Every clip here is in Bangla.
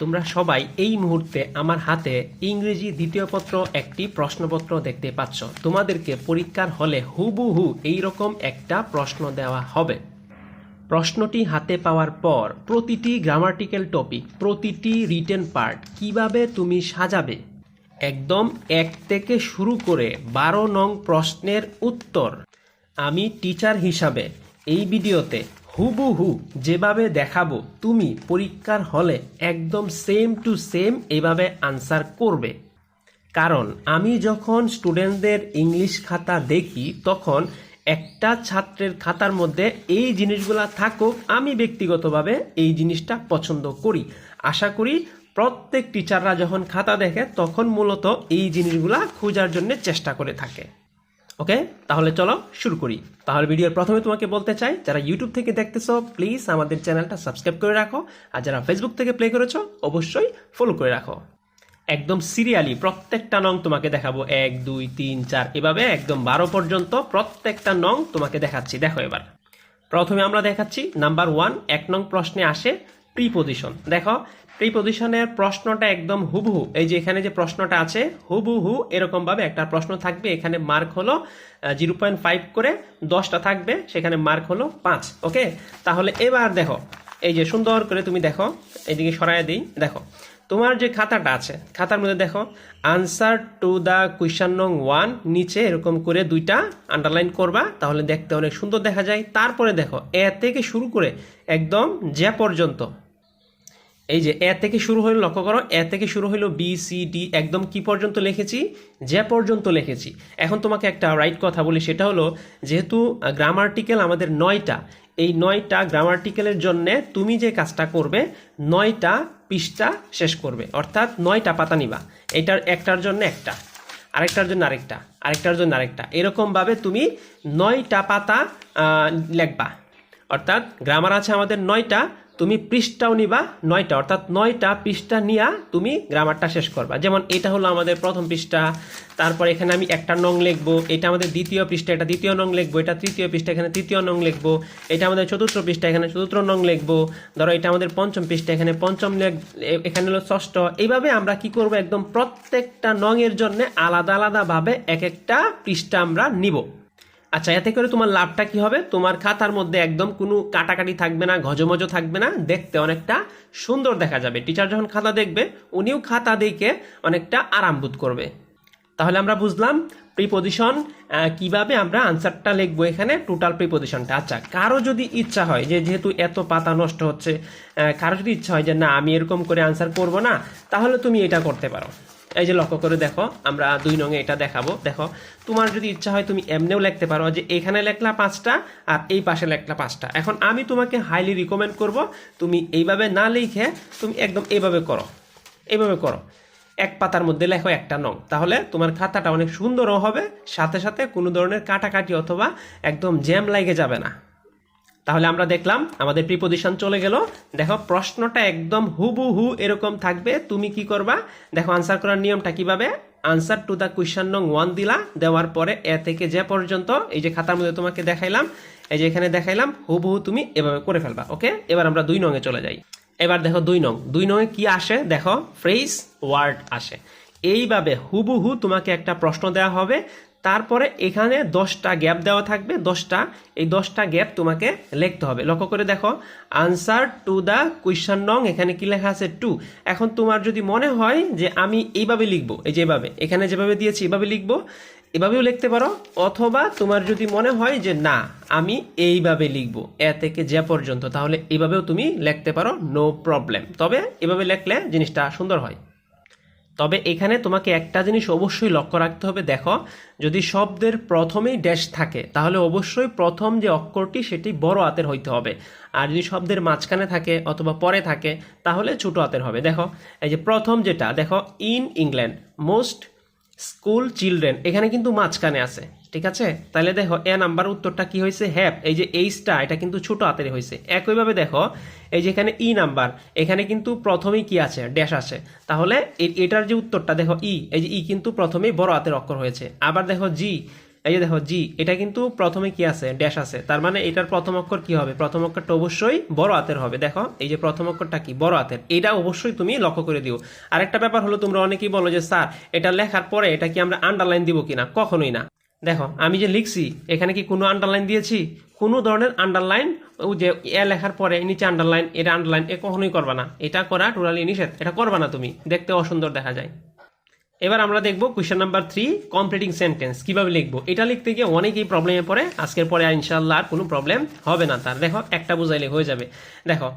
তোমরা সবাই এই মুহূর্তে আমার হাতে ইংরেজি দ্বিতীয় পত্র, একটি প্রশ্নপত্র দেখতে পাচ্ছ। তোমাদেরকে পরীক্ষার হলে হুবহু এইরকম একটা প্রশ্ন দেওয়া হবে। প্রশ্নটি হাতে পাওয়ার পর প্রতিটি গ্রামাটিক্যাল টপিক প্রতিটি রিটেন পার্ট কীভাবে তুমি সাজাবে? একদম এক থেকে শুরু করে বারো নং প্রশ্নের উত্তর। আমি টিচার হিসাবে এই ভিডিওতে হুবহু যেভাবে দেখাবো, তুমি পরীক্ষার হলে একদম সেম টু সেম এভাবে আনসার করবে। কারণ আমি যখন স্টুডেন্টদের ইংলিশ খাতা দেখি, তখন একটা ছাত্রের খাতার মধ্যে এই জিনিসগুলা থাকুক, আমি ব্যক্তিগতভাবে এই জিনিসটা পছন্দ করি। আশা করি প্রত্যেক টিচাররা যখন খাতা দেখে, তখন মূলত এই জিনিসগুলা খোঁজার জন্য চেষ্টা করে থাকে। ওকে? তাহলে চলো শুরু করি। তাহলে ভিডিওর প্রথমে তোমাকে বলতে চাই, যারা ইউটিউব থেকে দেখতেছো প্লিজ আমাদের চ্যানেলটা সাবস্ক্রাইব করে রাখো। আর যারা ফেসবুক থেকে প্লে করেছ, অবশ্যই ফলো করে রাখো। একদম সিরিয়ালি প্রত্যেকটা নং তোমাকে দেখাবো। এক, দুই, তিন, চার, এভাবে একদম বারো পর্যন্ত প্রত্যেকটা নং তোমাকে দেখাচ্ছি। দেখো এবার। প্রথমে আমরা দেখাচ্ছি নাম্বার ওয়ান এক নং প্রশ্নে আসে প্রিপোজিশন দেখো প্রিপোজিশনের প্রশ্নটা একদম হুবহু। এই যে এখানে যে প্রশ্নটা আছে, হুবহু এরকম ভাবে একটা প্রশ্ন থাকবে। এখানে মার্ক হলো জিরো পয়েন্ট ফাইভ করে দশটা থাকবে, সেখানে মার্ক হলো পাঁচ, ওকে? তাহলে এবার দেখো, এই যে সুন্দর করে তুমি দেখো এইদিকে সরাই দিই, দেখো। তোমার যে খাতাটা আছে, খাতার মধ্যে দেখো আনসার টু দ্য কোয়েশ্চান নং ওয়ান নিচে এরকম করে দুইটা আন্ডারলাইন করবা, তাহলে দেখতে অনেক সুন্দর দেখা যায়। তারপরে দেখো, এ থেকে শুরু করে একদম যে পর্যন্ত এই যে এ থেকে শুরু হইল, লক্ষ্য করো, এ থেকে শুরু হইল বি, সি, ডি, একদম কি পর্যন্ত লিখেছি? যে পর্যন্ত লিখেছি। এখন তোমাকে একটা রাইট কথা বলি, সেটা হলো যেহেতু গ্রামার্টিক্যাল আমাদের নয়টা, এই নয়টা গ্রামার্টিক্যালের জন্য তুমি যে কাজটা করবে, নয়টা পৃষ্ঠা শেষ করবে। অর্থাৎ নয়টা পাতা নিবা। এটার একটার জন্য একটা, আরেকটার জন্য আরেকটা, আরেকটার জন্য আরেকটা। এরকমভাবে তুমি নয়টা পাতা লিখবা। অর্থাৎ গ্রামার আছে আমাদের নয়টা তুমি পৃষ্ঠাও নিবা নয়টা, অর্থাৎ নয়টা পৃষ্ঠা নিয়া তুমি গ্রামারটা শেষ করবা। যেমন এটা হলো আমাদের প্রথম পৃষ্ঠা, তারপর এখানে আমি একটা নং লিখব, এটা আমাদের দ্বিতীয় পৃষ্ঠা, এটা দ্বিতীয় নং লিখব, এটা তৃতীয় পৃষ্ঠা, এখানে তৃতীয় নং লিখব, এটা আমাদের চতুর্থ পৃষ্ঠা, এখানে চতুর্থ নং লিখব, ধরো এটা আমাদের পঞ্চম পৃষ্ঠা, এখানে পঞ্চম এখানে হলো ষষ্ঠ। এইভাবে আমরা কি করব, একদম প্রত্যেকটা নং এর জন্য আলাদা আলাদাভাবে এক একটা পৃষ্ঠা আমরা নিব। আচ্ছা এতে করে তোমার লাভটা কি হবে? তোমার খাতার মধ্যে একদম কোনো কাটাকাটি থাকবে না ঘজমজ থাকবে না, দেখতে অনেকটা সুন্দর দেখা যাবে। টিচার যখন খাতা দেখবে, উনিও খাতা দেখে অনেকটা আরাম বোধ করবে। তাহলে আমরা বুঝলাম প্রিপোজিশন কীভাবে আমরা আনসারটা লিখব এখানে টোটাল প্রিপোজিশনটা আচ্ছা কারও যদি ইচ্ছা হয় যে যেহেতু এত পাতা নষ্ট হচ্ছে কারও যদি ইচ্ছা হয় যে না, আমি এরকম করে আনসার করব না, তাহলে তুমি এটা করতে পারো। এই যে লক্ষ্য করে দেখো, আমরা দুই নঙে এটা দেখাবো। দেখো, তোমার যদি ইচ্ছা হয় তুমি এমনিও লিখতে পারো যে এখানে লেখলা পাঁচটা আর এই পাশে লেখলা পাঁচটা। এখন আমি তোমাকে হাইলি রিকমেন্ড করব, তুমি এইভাবে না লিখে তুমি একদম এইভাবে করো এইভাবে করো। এক পাতার মধ্যে লেখো একটা নং। তাহলে তোমার খাতাটা অনেক সুন্দরও হবে, সাথে সাথে কোনো ধরনের কাটাকাটি অথবা একদম জ্যাম লাগে যাবে না। তাহলে আমরা দেখলাম আমাদের প্রিপোজিশন চলে গেল। দেখো, প্রশ্নটা একদম হুবহু এরকম থাকবে। তুমি কি করবা? দেখো আনসার করার নিয়মটা কীভাবে? আনসার টু দ্য কোয়েশ্চন নং ওয়ান দিলা, দেওয়ার পরে এ থেকে যে পর্যন্ত, এই যে খাতার মধ্যে তোমাকে দেখাইলাম, এই যে এখানে দেখাইলাম, হুবহু তুমি এভাবে করে ফেলবা, ওকে? এবার আমরা দুই নঙে চলে যাই। এবার দেখো দুই নং, দুই নঙে কি আসে? দেখো ফ্রেজ ওয়ার্ড আসে। এইভাবে হুবহু তোমাকে একটা প্রশ্ন দেওয়া হবে। তারপরে এখানে দশটা গ্যাপ দেওয়া থাকবে, দশটা। এই দশটা গ্যাপ তোমাকে লিখতে হবে। লক্ষ্য করে দেখো আনসার টু দ্য কোয়েশ্চন নং, এখানে কি লেখা আছে? টু এখন তোমার যদি মনে হয় যে আমি এইভাবে লিখব, এই যে এভাবে, এখানে যেভাবে দিয়েছি, এভাবে লিখব, এভাবেও লিখতে পারো। অথবা তোমার যদি মনে হয় যে না, আমি এইভাবে লিখব, এ থেকে যে পর্যন্ত, তাহলে এইভাবেও তুমি লিখতে পারো নো প্রবলেম তবে এভাবে লিখলে জিনিসটা সুন্দর হয়। তবে এখানে তোমাকে একটা জিনিস অবশ্যই লক্ষ্য রাখতে হবে, দেখো, যদি শব্দের প্রথমেই ড্যাশ থাকে, তাহলে অবশ্যই প্রথম যে অক্ষরটি সেটি বড় হাতের হইতে হবে। আর যদি শব্দের মাঝখানে থাকে অথবা পরে থাকে, তাহলে ছোট হাতের হবে। দেখো, এই যে প্রথম যেটা, দেখো in England most school children এখানে কিন্তু মাঝখানে আছে। ঠিক আছে? তাহলে দেখো, এ নাম্বার উত্তরটা কি হয়েছে? হ্যাপ। এই যে এইচটা, এটা কিন্তু ছোট হাতের হয়েছে। একইভাবে দেখো, এই যে এখানে ই নাম্বার, এখানে কিন্তু প্রথমেই কি আছে? ড্যাশ আছে। তাহলে এটার যে উত্তরটা, দেখো ই, এই যে ই কিন্তু প্রথমেই বড় হাতের অক্ষর হয়েছে। আবার দেখো জি, এই যে দেখো জি, এটা কিন্তু প্রথমে কি আছে? ড্যাশ আছে। তার মানে এটার প্রথম অক্ষর কি হবে? প্রথম অক্ষরটা অবশ্যই বড় হাতের হবে। দেখো, এই যে প্রথম অক্ষরটা কি? বড় হাতের এটা অবশ্যই তুমি লক্ষ্য করে দিও। আরেকটা ব্যাপার হলো, তোমরা অনেকেই বলো যে, স্যার, এটা লেখার পরে এটা কি আমরা আন্ডারলাইন দিব কিনা? কখনোই না। দেখো, আমি যে লিখছি, এখানে কি কোনো আন্ডারলাইন দিয়েছি? কোনো ধরনের আন্ডারলাইন ও যে এ লেখার পরে নিচে আন্ডারলাইন এটা আন্ডারলাইন এ কখনোই করবা না। এটা করা টোটালি নিষেধ। এটা করবা না তুমি। দেখতে অসুন্দর দেখা যায়। এবার আমরা দেখব question number three completing sentence কীভাবে লিখব? এটা লিখতে গিয়ে অনেকেই প্রবলেমে পড়ে, আজকের পরে ইনশাল্লাহ আর কোনো প্রবলেম হবে না তার। দেখো, একটা বুঝাইলে হয়ে যাবে। দেখো,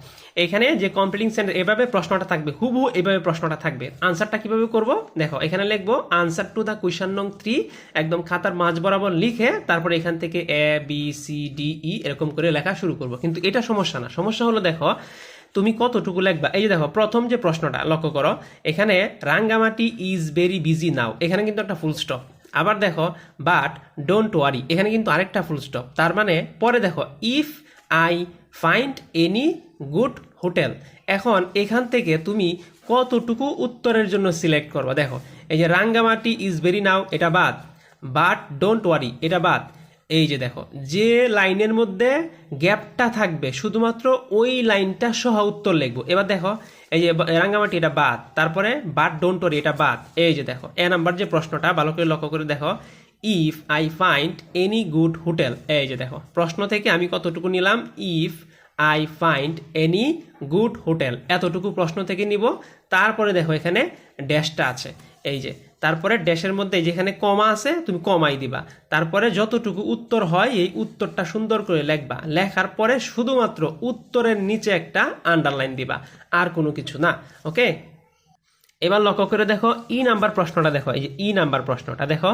এখানে যে কমপ্লিটিং সেন্টেন্স এভাবে প্রশ্নটা থাকবে হুবু এভাবে প্রশ্নটা থাকবে। আনসারটা কীভাবে করব? দেখো, এখানে লিখব আনসার টু দ্য কোয়েশ্চেন নং থ্রি একদম খাতার মাঝ বরাবর লিখে তারপরে এখান থেকে A B C D E এরকম করে লেখা শুরু করব। কিন্তু এটা সমস্যা না। সমস্যা হলো, দেখো তুমি কতটুকু লিখবা? এই যে দেখো, প্রথম যে প্রশ্নটা, লক্ষ্য করো, এখানে Rangamati is very busy now এখানে কিন্তু একটা ফুল স্টপ আবার দেখো বাট ডোন্ট ওয়ারি এখানে কিন্তু আরেকটা ফুল স্টপ তার মানে পরে দেখো if I find any good hotel এখন এখান থেকে তুমি কতটুকু উত্তরের জন্য সিলেক্ট করবা? দেখো, এই যে রাঙ্গামাটি ইজ ভেরি নাও এটা বাদ। বাট ডোন্ট ওয়ারি এটা বাদ। এই যে দেখো, যে লাইনের মধ্যে গ্যাপটা থাকবে, শুধুমাত্র ওই লাইনটা সহ উত্তর লিখব। এবার দেখো, এই যে রাঙ্গামাটি, এটা বাদ। তারপরে বাট ডোন্ট ওয়ারি এটা বাদ। এই যে দেখো, এ নাম্বার যে প্রশ্নটা, ভালো করে লক্ষ্য করে দেখো। If I find any good hotel এই যে দেখো, প্রশ্ন থেকে আমি কতটুকু নিলাম? If I find any good hotel এতটুকু প্রশ্ন থেকে নিব। তারপরে দেখো, এখানে ড্যাশটা আছে। এই যে তারপরে ড্যাশের মধ্যে যেখানে কমা আছে, তুমি কমাই দিবা। তারপরে যতটুকু উত্তর হয়, এই উত্তরটা সুন্দর করে লেখবা। লেখার পরে শুধুমাত্র উত্তরের নিচে একটা আন্ডারলাইন দিবা, আর কোনো কিছু না, ওকে? এবার লক্ষ্য করে দেখো, ই নাম্বার প্রশ্নটা দেখো, এই যে ই নাম্বার প্রশ্নটা দেখো।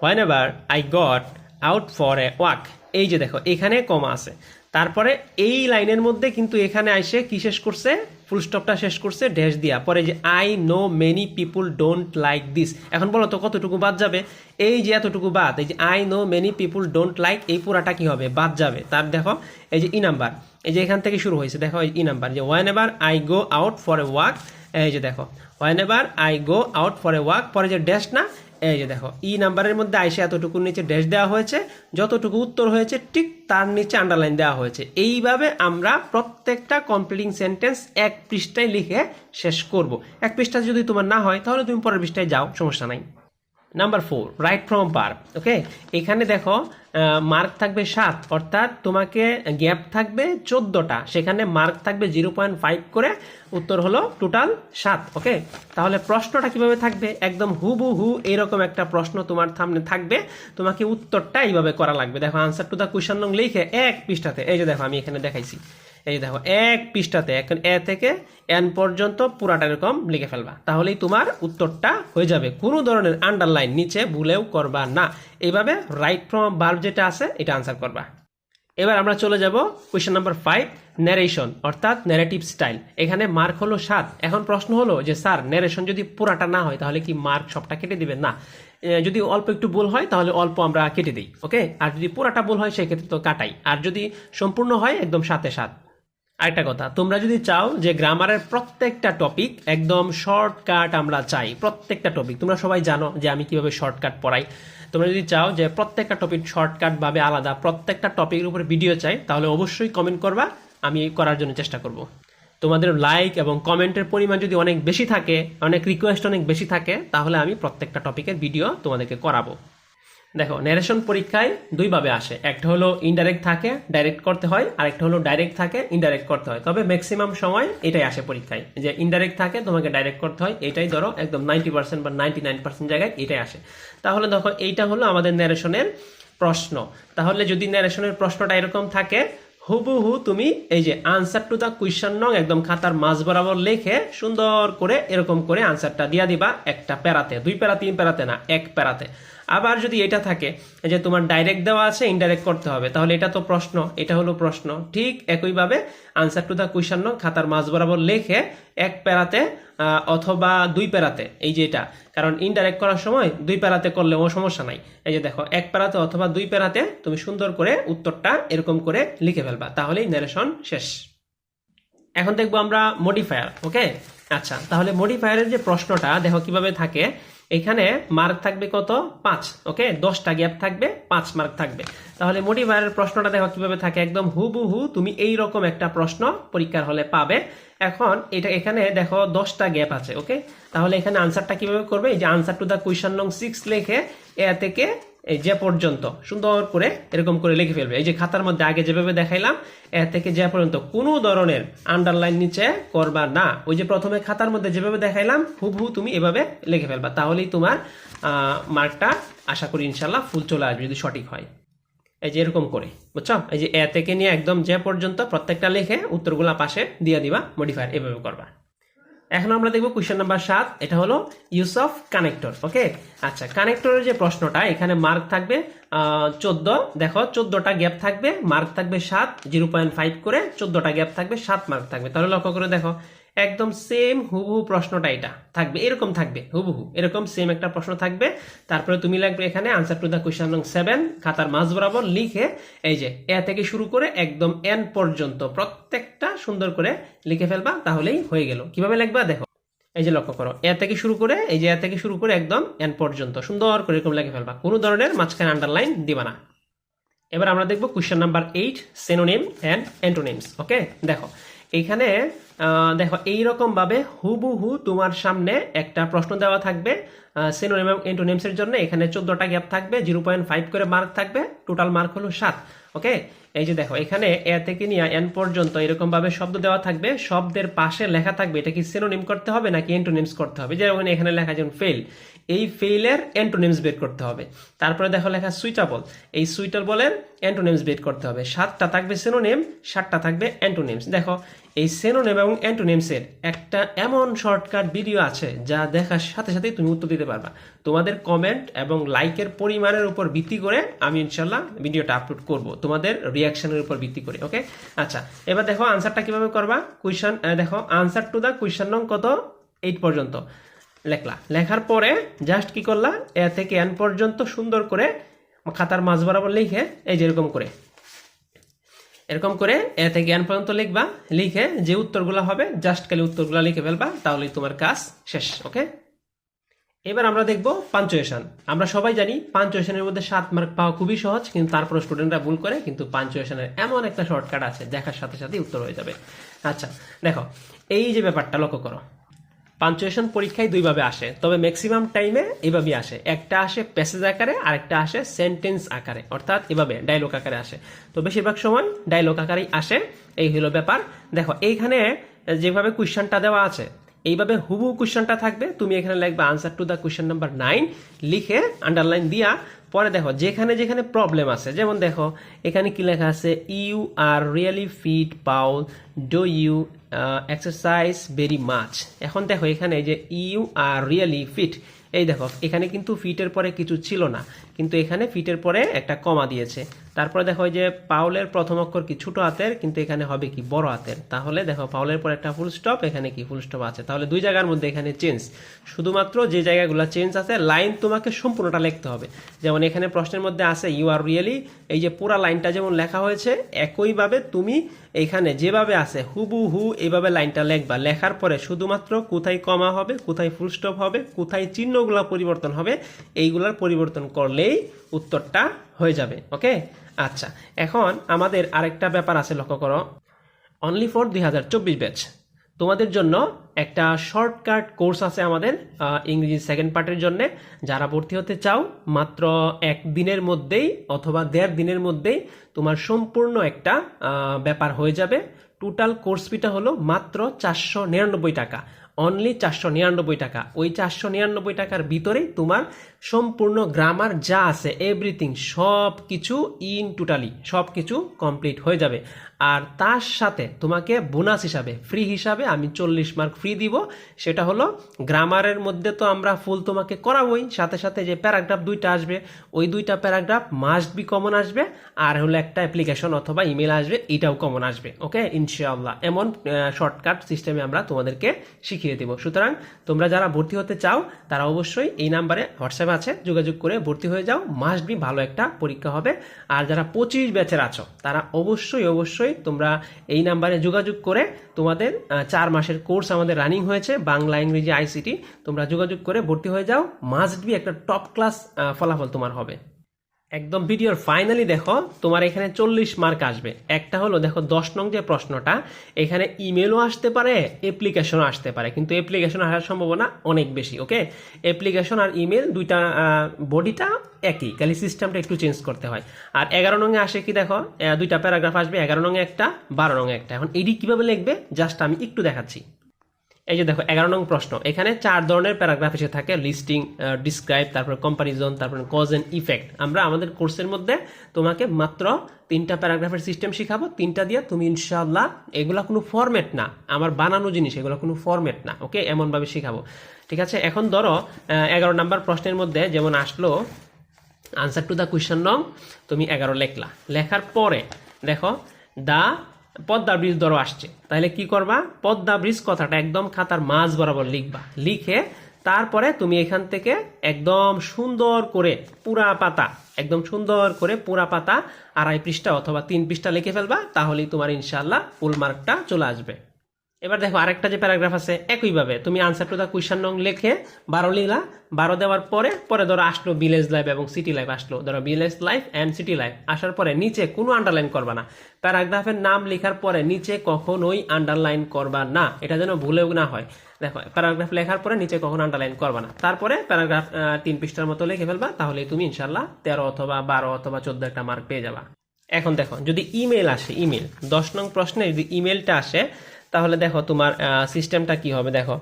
Whenever I got out for a walk এই যে দেখো, এখানে কমা আছে। তারপরে এই লাইনের মধ্যে কিন্তু এখানে আইসে কি শেষ করছে? ফুল স্টপটা শেষ করছে ড্যাশ দিয়া। পরে যে I know many people don't like this এখন বলো তো, কতটুকু বাদ যাবে? এই যে এতটুকু বাদ, এই যে I know many people don't like এই পুরাটা কি হবে? বাদ যাবে। তার দেখো, এই যে ই নাম্বার এই যে, এখান থেকে শুরু হয়েছে। দেখো ই নাম্বার যে whenever I go out for a walk এই যে, দেখো whenever I go out for a walk পরে যে ড্যাশ না এই যে দেখো ই নাম্বারের মধ্যে আইসে এতটুকু নিচে ড্যাশ দেওয়া হয়েছে, যতটুকু উত্তর হয়েছে ঠিক তার নিচে আন্ডারলাইন দেওয়া হয়েছে। এইভাবে আমরা প্রত্যেকটা কমপ্লিটিং সেন্টেন্স এক পৃষ্ঠায় লিখে শেষ করব। এক পৃষ্ঠা যদি তোমার না হয়, তাহলে তুমি পরের পৃষ্ঠায় যাও, সমস্যা নাই। Number four write from par okay এখানে দেখো মার্ক থাকবে সাত, অর্থাৎ তোমাকে গ্যাপ থাকবে চোদ্দোটা। সেখানে মার্ক থাকবে জিরো পয়েন্ট ফাইভ করে, উত্তর হলো টোটাল সাত ওকে তাহলে প্রশ্নটা কীভাবে থাকবে? একদম হুবু হু এরকম একটা প্রশ্ন তোমার সামনে থাকবে। তোমাকে উত্তরটা এইভাবে করা লাগবে। দেখো আনসার টু দ্য কোয়েশন নং লিখে এক পৃষ্ঠাতে, এই যে দেখো, আমি এখানে দেখাইছি। এই দেখো, এক পৃষ্ঠাতে, এখন এ থেকে এন পর্যন্ত পুরাটা এরকম লিখে ফেলবা। তাহলেই তোমার উত্তরটা হয়ে যাবে। কোনো ধরনের আন্ডারলাইন নিচে ভুলেও করবা না। এইভাবে রাইট ফ্রম বার্ব যেটা আছে, এটা আনসার করবা। এবার আমরা চলে যাব কোয়েশ্চেন নাম্বার ফাইভ ন্যারেশন অর্থাৎ ন্যারেটিভ স্টাইল এখানে মার্ক হলো সাত। এখন প্রশ্ন হলো যে, স্যার ন্যারেশন যদি পুরাটা না হয়, তাহলে কি মার্ক সবটা কেটে দিবেন? না। যদি অল্প একটু ভুল হয়, তাহলে অল্প আমরা কেটে দিই, ওকে? আর যদি পুরাটা ভুল হয়, সেক্ষেত্রে তো কাটাই। আর যদি সম্পূর্ণ হয়, একদম সাথে সাত। আরেকটা কথা, তোমরা যদি চাও যে গ্রামারের প্রত্যেকটা টপিক একদম শর্টকাট আমরা চাই, প্রত্যেকটা টপিক তোমরা সবাই জানো যে আমি কীভাবে শর্টকাট পড়াই। তোমরা যদি চাও যে প্রত্যেকটা টপিক শর্টকাট ভাবে আলাদা, প্রত্যেকটা টপিকের উপরে ভিডিও চাই, তাহলে অবশ্যই কমেন্ট করবা, আমি করার জন্য চেষ্টা করব। তোমাদের লাইক এবং কমেন্টের পরিমাণ যদি অনেক বেশি থাকে, অনেক রিকোয়েস্ট অনেক বেশি থাকে, তাহলে আমি প্রত্যেকটা টপিকের ভিডিও তোমাদেরকে করাবো। দেখো ন্যারেশন পরীক্ষায় দুইভাবে আসে। একটা হলো ইনডাইরেক্ট থাকে ডাইরেক্ট করতে হয় আর একটা হলো ডাইরেক্ট থাকে ইনডাইরেক্ট করতে হয়। তবে ম্যাক্সিমাম সময় এটাই আসে পরীক্ষায়। যে ইনডাইরেক্ট থাকে, তোমাকে ডাইরেক্ট করতে হয়, এটাই ধরো একদম নাইনটি পার্সেন্ট বা নাইনটি নাইন পার্সেন্ট জায়গায় এটাই আসে। তাহলে দেখো, এইটা হলো আমাদের ন্যারেশনের প্রশ্ন। তাহলে যদি ন্যারেশনের প্রশ্নটা এরকম থাকে, হুবহু তুমি এই যে আনসার টু দ্য কুয়েশন নং একদম খাতার মাঝ বরাবর লিখে সুন্দর করে এরকম করে আনসারটা দিয়া দিবা একটা প্যারাতে। দুই প্যারা, তিন প্যারাতে না, এক প্যারাতে। আবার যদি এটা থাকে যে তোমার ডাইরেক্ট দেওয়া আছে ইনডাইরেক্ট করতে হবে, তাহলে এটা তো প্রশ্ন, এটা হলো প্রশ্ন। ঠিক একইভাবে আনসার টু দ্য কুয়েশন খাতার মাঝ বরাবর লিখে এক প্যারাতে অথবা দুই প্যারাতে, এই যে এটা। কারণ ইনডাইরেক্ট করার সময় দুই প্যারাতে করলে করলেও সমস্যা নাই। এই যে দেখো, এক প্যারাতে অথবা দুই প্যারাতে তুমি সুন্দর করে উত্তরটা এরকম করে লিখে ফেলবা, তাহলেই ন্যারেশন শেষ। এখন দেখব আমরা মডিফায়ার ওকে আচ্ছা তাহলে মডিফায়ারের যে প্রশ্নটা, দেখো কীভাবে থাকে। এখানে মার্ক থাকবে কত? পাঁচ ওকে দশটা গ্যাপ থাকবে, পাঁচ মার্ক থাকবে। তাহলে মডিফায়ারের প্রশ্নটা দেখো কীভাবে থাকে। একদম হুবহু তুমি এই রকম একটা প্রশ্ন পরীক্ষার হলে পাবে। এখন এটা এখানে দেখো দশটা গ্যাপ আছে ওকে তাহলে এখানে আনসারটা কীভাবে করবে? এই যে আনসার টু দ্য কুয়েশন নং সিক্স লেখে এ থেকে এই যে পর্যন্ত, সুন্দর করে এরকম করে লিখে ফেলবে। এই যে খাতার মধ্যে আগে যেভাবে দেখাইলাম এ থেকে যে পর্যন্ত কোনো ধরনের আন্ডারলাইন নিচে করবা না। ওই যে প্রথমে খাতার মধ্যে যেভাবে দেখাইলাম, হুবহু তুমি এভাবে লিখে ফেলবা। তাহলেই তোমার মার্কটা আশা করি ইনশাল্লাহ ফুল চলে আসবে যদি সঠিক হয়। এই যে এরকম করে, বুঝছ? এই যে এ থেকে নিয়ে একদম যে পর্যন্ত প্রত্যেকটা লিখে উত্তরগুলা পাশে দিয়ে দিবা মডিফায়ার এভাবে করবা। এখন আমরা দেখব কোয়েশ্চেন নাম্বার সাত, এটা হলো ইউজ অফ কানেক্টর ওকে আচ্ছা কানেক্টরের যে প্রশ্নটা, এখানে মার্ক থাকবে চোদ্দ, দেখো, চোদ্দটা গ্যাপ থাকবে মার্ক থাকবে সাত জিরো পয়েন্ট ফাইভ করে চোদ্দটা গ্যাপ থাকবে, সাত মার্ক থাকবে। তাহলে লক্ষ্য করে দেখো একদম সেম হুবহু প্রশ্নটা এটা থাকবে, এরকম থাকবে, হুবহু, এরকম সেম একটা প্রশ্ন থাকবে। তারপরে তুমি লাগবে এখানে আনসার টু দ্য কোয়েশ্চন নং সেভেন খাতার মাঝ বরাবর লিখে, এই যে, এ থেকে শুরু করে একদম এন পর্যন্ত প্রত্যেকটা সুন্দর করে লিখে ফেলবা, তাহলেই হয়ে গেল। কীভাবে লিখবা? দেখো, এই যে লক্ষ্য করো, এ থেকে শুরু করে, এই যে এ থেকে শুরু করে একদম এন পর্যন্ত সুন্দর করে এরকম লিখে ফেলবা। কোনো ধরনের মাঝখানে আন্ডারলাইন দিবা না। এবার আমরা দেখব question number eight synonym and antonyms okay দেখো এইখানে দেখো এইরকম ভাবে হুবহু তোমার সামনে একটা প্রশ্ন দেওয়া থাকবে সেনোনিম এবং অ্যান্টোনিমসের জন্য। এখানে চোদ্দটা গ্যাপ থাকবে জিরো পয়েন্ট ফাইভ করে মার্ক থাকবে টোটাল মার্ক হলো সাত ওকে এই যে দেখো, এখানে এ থেকে নিয়ে এন পর্যন্ত এরকম ভাবে শব্দ দেওয়া থাকবে, শব্দের পাশে লেখা থাকবে, এটা কি সেনোনিম করতে হবে নাকি অ্যান্টোনিমস করতে হবে? যেমন এখানে লেখা যেমন ফেল এই ফেইলের অ্যান্টোনিমস বের করতে হবে। তারপরে দেখো লেখা সুইটেবল এই সুইটেবলের অ্যান্টোনিমস বের করতে হবে। সাতটা থাকবে সেনোনেম সাতটা থাকবে অ্যান্টোনিমস দেখো, এই সেনোনেম এবং অ্যান্টোনিমসের একটা এমন শর্টকাট ভিডিও আছে যা দেখার সাথে সাথেই তুমি উত্তর দিতে পারবা। তোমাদের কমেন্ট এবং লাইকের পরিমাণের উপর ভিত্তি করে আমি ইনশাল্লাহ ভিডিওটা আপলোড করব। তোমাদের রিয়াকশনের উপর ভিত্তি করে ওকে আচ্ছা এবার দেখো আনসারটা কীভাবে করবা? কুয়েশন দেখো আনসার টু দ্য কুয়েশন নং কত? এইট পর্যন্ত। লেখলা। লেখার পরে জাস্ট কি করলা? এ থেকে এন পর্যন্ত সুন্দর করে খাতার মাঝ বরাবর লিখে, এই যে এরকম করে। এরকম করে এ থেকে এন পর্যন্ত লিখবা, লিখে যে উত্তরগুলো হবে জাস্ট খালি উত্তরগুলো লিখে ফেলবা তাহলেই তোমার কাজ শেষ ওকে এবার আমরা দেখব পাঞ্চুয়েশন। আমরা সবাই জানি পাঞ্চুয়েশনের মধ্যে সাত মার্ক পাওয়া খুবই সহজ, কিন্তু তারপর স্টুডেন্টরা ভুল করে, কিন্তু পাঞ্চুয়েশনের এমন একটা শর্টকাট আছে, দেখার সাথে সাথে উত্তর হয়ে যাবে। আচ্ছা দেখো, এই যে ব্যাপারটা লক্ষ্য করো। পাঞ্চুয়েশন পরীক্ষায় দুইভাবে আসে, তবে ম্যাক্সিমাম টাইমে এভাবেই আসে। একটা আসে প্যাসেজ আকারে আর একটা আসে সেন্টেন্স আকারে, অর্থাৎ এভাবে ডায়লগ আকারে আসে। তো বেশিরভাগ সময় ডায়লগ আকারেই আসে, এই হলো ব্যাপার। দেখো, এইখানে যেভাবে কোয়েশ্চনটা দেওয়া আছে, এইভাবে হুবু কোয়েশ্চনটা থাকবে। তুমি এখানে লিখবে answer to the question number nine লিখে আন্ডারলাইন দিয়া, পরে দেখো, যেখানে যেখানে প্রবলেম আছে, যেমন দেখো, এখানে কি লেখা আছে you are really fit Paul do you exercise very much এখন দেখো এখানে যে ইউ আর রিয়েলি ফিট এই দেখো, এখানে কিন্তু ফিটের পরে কিছু ছিল না, কিন্তু এখানে ফিটের পরে একটা কমা দিয়েছে। তারপরে দেখো যে পাউলের প্রথম অক্ষর কি? ছোট হাতের, কিন্তু এখানে হবে কি? বড় হাতের। তাহলে দেখো পাউলের পর একটা ফুল স্টপ এখানে কি ফুল স্টপ আছে? তাহলে দুই জায়গার মধ্যে এখানে চেঞ্জ শুধুমাত্র যে জায়গাগুলো চেঞ্জ আছে লাইন তোমাকে সম্পূর্ণটা লিখতে হবে। যেমন এখানে প্রশ্নের মধ্যে আছে ইউ আর রিয়েলি এই যে পুরা লাইনটা যেমন লেখা হয়েছে, একইভাবে তুমি এখানে যেভাবে আছে হুবু হু এইভাবে লাইনটা লেখবা। লেখার পরে শুধুমাত্র কোথায় কমা হবে, কোথায় ফুল স্টপ হবে, কোথায় চিহ্নগুলো পরিবর্তন হবে, এইগুলার পরিবর্তন করলেই উত্তরটা হয়ে যাবে ওকে আচ্ছা এখন আমাদের আরেকটা ব্যাপার আছে লক্ষ্য করো। অনলি ফর দুই হাজার চব্বিশ ব্যাচ তোমাদের জন্য একটা শর্টকাট কোর্স আছে আমাদের ইংরেজি সেকেন্ড পার্টের জন্য। যারা ভর্তি হতে চাও, মাত্র এক দিনের মধ্যেই অথবা দেড় দিনের মধ্যেই তোমার সম্পূর্ণ একটা ব্যাপার হয়ে যাবে। টোটাল কোর্স ফিটা হলো মাত্র চারশো নিরানব্বই টাকা। অনলি চারশো নিরানব্বই টাকা। ওই চারশো নিরানব্বই টাকার ভিতরেই তোমার সম্পূর্ণ গ্রামার যা আছে এভরিথিং সব কিছু ইন টোটালি সব কিছু কমপ্লিট হয়ে যাবে। আর তার সাথে তোমাকে বোনাস হিসাবে ফ্রি হিসাবে আমি চল্লিশ মার্ক ফ্রি দিব। সেটা হলো গ্রামারের মধ্যে তো আমরা ফুল তোমাকে করাবোই। সাথে সাথে যে প্যারাগ্রাফ দুইটা আসবে, ওই দুইটা প্যারাগ্রাফ মাস্ট বি কমন আসবে। আর হলো একটা অ্যাপ্লিকেশন অথবা ইমেল আসবে, এটাও কমন আসবে। ওকে ইনশাআল্লাহ। এমন শর্টকাট সিস্টেমে আমরা তোমাদেরকে শিখিয়ে দেবো। সুতরাং তোমরা যারা ভর্তি হতে চাও, তারা অবশ্যই এই নাম্বারে হোয়াটসঅ্যাপে আছে, যোগাযোগ করে ভর্তি হয়ে যাও। মাস্ট বি ভালো একটা পরীক্ষা হবে। আর যারা পঁচিশ ব্যাচের আছো, তারা অবশ্যই অবশ্যই অবশ্যই তোমরা এই নাম্বারে যোগাযোগ করে তোমাদের চার মাসের কোর্স আমাদের রানিং হয়েছে বাংলা, ইংরেজি আইসিটি তোমরা যোগাযোগ করে ভর্তি হয়ে যাও। মাস্ট বি একটা টপ ক্লাস ফলাফল তোমার হবে। একদম ভিডিওর ফাইনালি দেখো, তোমার এখানে চল্লিশ মার্ক আসবে। একটা হলো, দেখো, দশ নং যে প্রশ্নটা, এখানে ইমেলও আসতে পারে অ্যাপ্লিকেশনও আসতে পারে। কিন্তু অ্যাপ্লিকেশন আসার সম্ভাবনা অনেক বেশি, ওকে? অ্যাপ্লিকেশন আর ইমেল দুইটা বডিটা একই, খালি সিস্টেমটা একটু চেঞ্জ করতে হয়। আর এগারো নঙে আসে কি দেখো? দুইটা প্যারাগ্রাফ আসবে, এগারো নঙে একটা, বারো নঙে একটা। এখন এডি কীভাবে লিখবে? জাস্ট আমি একটু দেখাচ্ছি। এই যে দেখো, এগারো নং প্রশ্ন। এখানে চার ধরনের প্যারাগ্রাফ এসে থাকে লিস্টিং ডিসক্রাইব তারপর কম্পারিজন তারপর কজ এন্ড ইফেক্ট আমরা আমাদের কোর্সের মধ্যে তোমাকে মাত্র তিনটা প্যারাগ্রাফের সিস্টেম শিখাবো। তিনটা দিয়ে তুমি ইনশাল্লাহ এগুলা কোনো ফরম্যাট না, আমার বানানো জিনিস, এগুলো কোনো ফরম্যাট না, ওকে? এমনভাবে শিখাবো। ঠিক আছে? এখন ধরো এগারো নাম্বার প্রশ্নের মধ্যে যেমন আসলো আনসার টু দ্য কোয়েশ্চন নং, তুমি এগারো লেখলা। লেখার পরে দেখো দা পদ্মা ব্রিজ ধরো আসছে। তাহলে কি করবা? পদ্মা ব্রিজ কথাটা একদম খাতার মাঝ বরাবর লিখবা। লিখে তারপরে তুমি এখান থেকে একদম সুন্দর করে পুরা পাতা, একদম সুন্দর করে পুরা পাতা আড়াই পৃষ্ঠা অথবা তিন পৃষ্ঠা লিখে ফেলবা, তাহলেই তোমার ইনশাল্লাহ ফুল মার্কটা চলে আসবে। এবার দেখো আরেকটা যে প্যারাগ্রাফ আছে, একইভাবে। তুমি আনসার টু দ্য কোয়েশ্চন নং লিখে বারো লিখলা, বারো দেওয়ার পরে পরে ধরো আসলো ভিলেজ লাইফ এবং সিটি লাইফ আসলো। ধরো village life and city life আসার পরে নিচে কোনো আন্ডারলাইন করবা না। প্যারাগ্রাফের নাম লেখার পরে নিচে কখনোই আন্ডারলাইন করবা না। এটা যেন ভুলেও না হয়। দেখো, প্যারাগ্রাফ লেখার পরে নিচে কখনো আন্ডারলাইন করবা না। তারপরে প্যারাগ্রাফ তিন পৃষ্ঠার মতো লিখে ফেলবা, তাহলে তুমি ইনশাল্লাহ তেরো অথবা বারো অথবা চোদ্দ একটা মার্ক পেয়ে যাবা। এখন দেখো, যদি ইমেল আসে ইমেল দশ নং প্রশ্নে যদি ইমেলটা আসে তাহলে দেখো তোমার সিস্টেমটা কি হবে দেখো।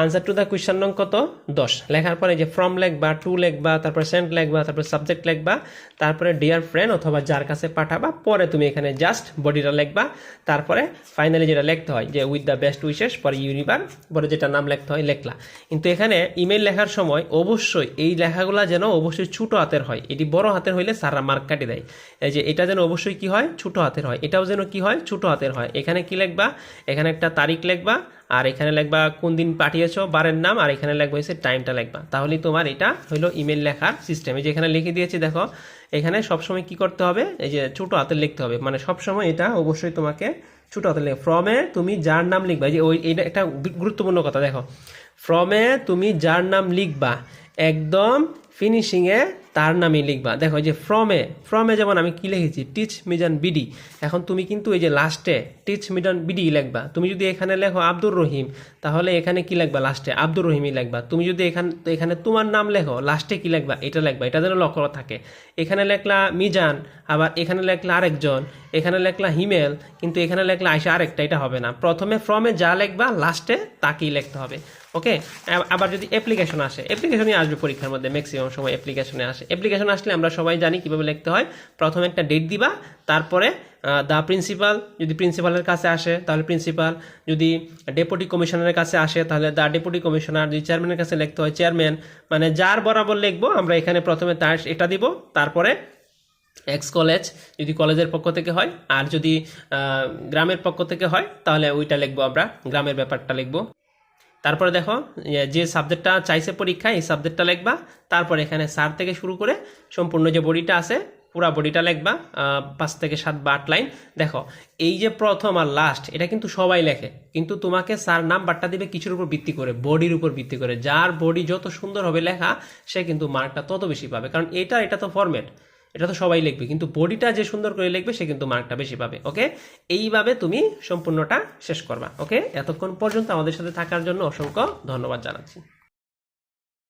আনসার টু দ্য কোয়েশ্চন নং কত? দশ। লেখার পরে যে ফ্রম লেখবা টু লেখবা, তারপর সেন্ট লেখবা, তারপর সাবজেক্ট লেখবা, তারপরে ডিয়ার ফ্রেন্ড অথবা যার কাছে পাঠাবা, পরে তুমি এখানে জাস্ট বডিটা লেখবা, তারপরে ফাইনালি যেটা লিখতে হয়, যে উইথ দ্য বেস্ট উইশেস পরে ইউনিভার পরে যেটা নাম লিখতে হয়, লেখলা। কিন্তু এখানে ইমেল লেখার সময় অবশ্যই এই লেখাগুলা যেন অবশ্যই ছোট হাতের হয়। এটি বড় হাতের হইলে সারা মার্ক কাটি দেয়। এই যে এটা যেন অবশ্যই কি হয়? ছোট হাতের হয়। এটাও যেন কি হয়? ছোট হাতের হয়। এখানে কি লেখবা? এখানে একটা তারিখ লিখবা, আর এখানে লিখবা কোন দিন পাঠিয়েছো, বারের নাম, আর এখানে লিখবা হচ্ছে টাইমটা লিখবা। তাহলেই তোমার এটা হলো ইমেল লেখার সিস্টেম এই যে এখানে লিখে দিয়েছি, দেখো, এখানে সবসময় কি করতে হবে? এই যে ছোট হাতে লিখতে হবে। মানে সবসময় এটা অবশ্যই তোমাকে ছোট হাতে লিখবে ফ্রমে তুমি যার নাম লিখবা যে ওই এটা একটা গুরুত্বপূর্ণ কথা, দেখো। ফ্রমে তুমি যার নাম লিখবা, একদম ফিনিশিংয়ে তার নামই লিখবা। দেখো যে ফ্রমে ফ্রমে যেমন আমি কি লিখেছি? Teach Mizan BD. এখন তুমি কিন্তু এই যে লাস্টে টিচ মিজান বিডি লিখবা। তুমি যদি এখানে লেখো আব্দুর রহিম, তাহলে এখানে কি লিখবা? লাস্টে আব্দুর রহিমই লিখবা। তুমি যদি এখানে এখানে তোমার নাম লেখো লাস্টে কি লিখবা? এটা লিখবা। এটা যেন লক্ষ্য থাকে। এখানে লেখলা মিজান, আবার এখানে লেখলা আরেকজন, এখানে লেখলা হিমেল, কিন্তু এখানে লেখলা আইসা আরেকটা, এটা হবে না। প্রথমে ফ্রমে যা লিখবা লাস্টে তাকেই লিখতে হবে। ওকে আবার যদি অ্যাপ্লিকেশন আসে অ্যাপ্লিকেশনই আসবে পরীক্ষার মধ্যে ম্যাক্সিমাম সময় অ্যাপ্লিকেশনে আসে। অ্যাপ্লিকেশন আসলে আমরা সবাই জানি কীভাবে লিখতে হয়। প্রথমে একটা ডেট দিবা, তারপরে দ্য প্রিন্সিপাল যদি প্রিন্সিপালের কাছে আসে, তাহলে প্রিন্সিপাল যদি ডেপুটি কমিশনারের কাছে আসে, তাহলে দ্য ডেপুটি কমিশনার যদি চেয়ারম্যানের কাছে লিখতে হয় চেয়ারম্যান মানে যার বরাবর লিখব, আমরা এখানে প্রথমে তার, এটা দিব, তারপরে এক্স কলেজ যদি কলেজের পক্ষ থেকে হয়, আর যদি গ্রামের পক্ষ থেকে হয়, তাহলে ওইটা লিখব আমরা, গ্রামের ব্যাপারটা লিখব। তারপরে দেখো যে সাবজেক্টটা চাইছে পরীক্ষায় এই সাবজেক্টটা লিখবা। তারপর এখানে সার থেকে শুরু করে সম্পূর্ণ যে বডিটা আছে, পুরা বডিটা লিখবা পাঁচ থেকে সাত বা আট লাইন দেখো, এই যে প্রথম আর লাস্ট এটা কিন্তু সবাই লেখে। কিন্তু তোমাকে স্যার নাম্বারটা দিবে কিছুর উপর ভিত্তি করে বডির উপর ভিত্তি করে। যার বডি যত সুন্দর হবে লেখা, সে কিন্তু মার্কটা তত বেশি পাবে। কারণ এটা এটা তো ফরম্যাট এটা তো সবাই লিখবে, কিন্তু বডিটা যে সুন্দর করে লিখবে, সে কিন্তু মার্কটা বেশি পাবে, ওকে? এইভাবে তুমি সম্পূর্ণটা শেষ করবা, ওকে? এতক্ষণ পর্যন্ত আমাদের সাথে থাকার জন্য অসংখ্য ধন্যবাদ জানাচ্ছি।